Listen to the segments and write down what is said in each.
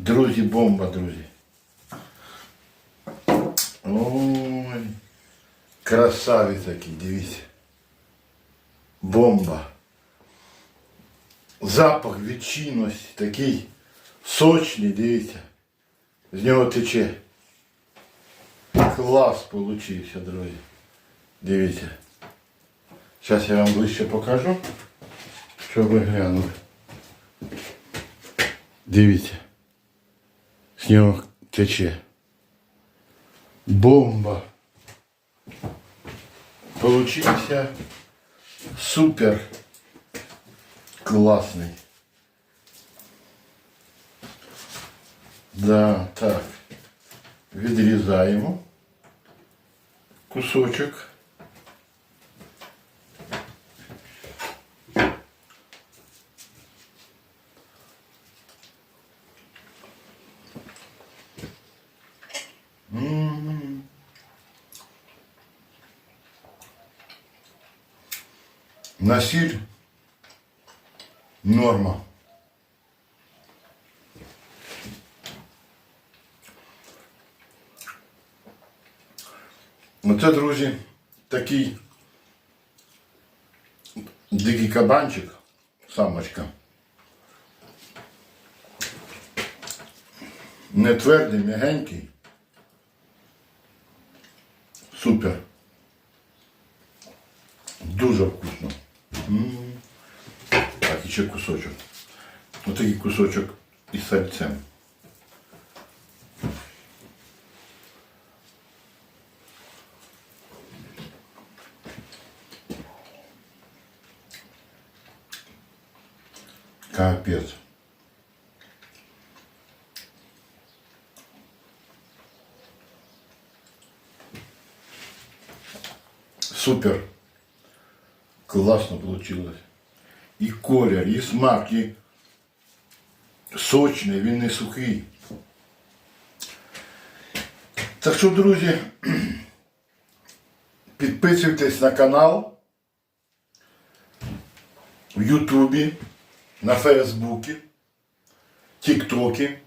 Друзі, бомба, друзі. Ой, красавець такий, дивіться. Бомба. Запах відчинності, такий сочний, дивіться. З нього тече. Клас получився, друзі. Дивіться. Зараз я вам ближче покажу, щоб ви глянули. Дивіться. З нього тече. Бомба. Получився супер класний. Да, так. Відрізаємо кусочок. На сіль норма. Оце, друзі, такий дикий кабанчик, самочка. Не твердий, м'ягенький. Супер. Дуже вкусно. Так, і ще кусочок. Отакий кусочок із сальцем. Капець. Супер. Класно получилось. І колір, і смак, і сочний, він не сухий. Так що, друзі, підписуйтесь на канал в Ютубі, на Фейсбуці, Тіктокі.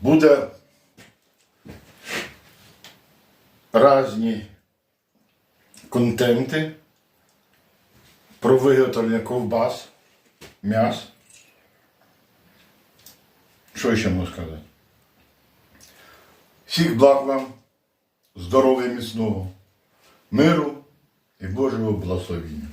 Буде різні контенти про виготовлення ковбас, м'яс. Що ще можу сказати? Всіх благ вам, здоров'я міцного, миру і Божого благословення.